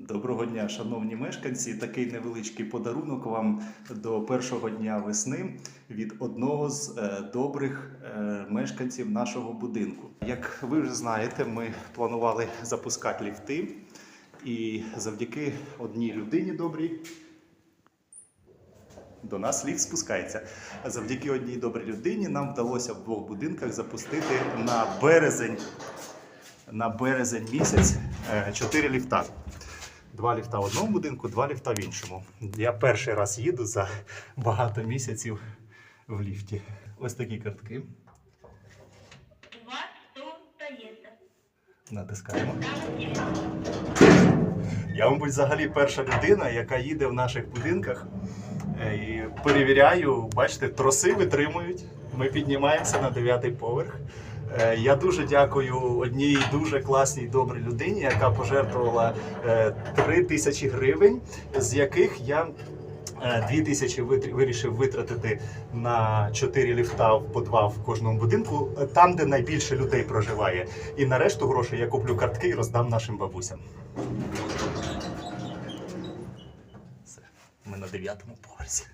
Доброго дня, шановні мешканці. Такий невеличкий подарунок вам до першого дня весни від одного з е, добрих е, мешканців нашого будинку. Як ви вже знаєте, ми планували запускати ліфти, і завдяки одній людині добрій до нас ліфт спускається. Завдяки одній добрій людині нам вдалося в двох будинках запустити на березень, на березень місяць е, чотири ліфта. Два ліфта в одному будинку, два ліфта в іншому. Я перший раз їду за багато місяців в ліфті. Ось такі картки. У вас Натискаємо. Я, мабуть, взагалі перша людина, яка їде в наших будинках е, і перевіряю, бачите, троси витримують. Ми піднімаємося на дев'ятий поверх. Е, Я дуже дякую одній дуже класній добрій людині, яка пожертвувала е, 3 тисячі гривень, з яких я е, 2 тисячі вирішив витратити на 4 ліфта по два в кожному будинку, е, там, де найбільше людей проживає. І на решту грошей я куплю картки і роздам нашим бабусям. Все, ми на дев'ятому поверсі.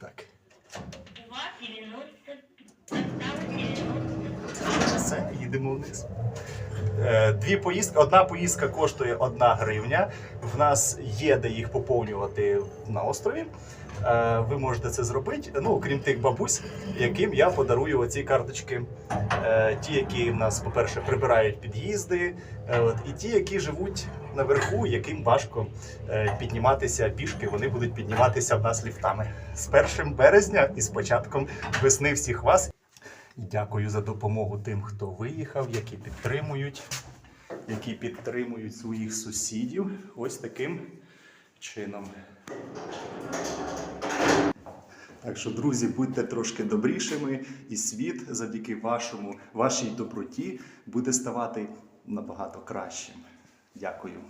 Так, у все, їдемо вниз. Е, Дві поїздки. Одна поїздка коштує одна гривня. В нас є де їх поповнювати на острові. Е, Ви можете це зробити. Ну, окрім тих бабусь, яким я подарую оці карточки. Е, Ті, які в нас, по-перше, прибирають під'їзди, і ті, які живуть наверху, яким важко підніматися пішки, вони будуть підніматися в нас ліфтами. З 1 березня і з початком весни всіх вас. Дякую за допомогу тим, хто виїхав, які підтримують, які підтримують своїх сусідів. Ось таким чином. Так що, друзі, будьте трошки добрішими, і світ завдяки вашому, вашій доброті буде ставати набагато кращим. Дякую.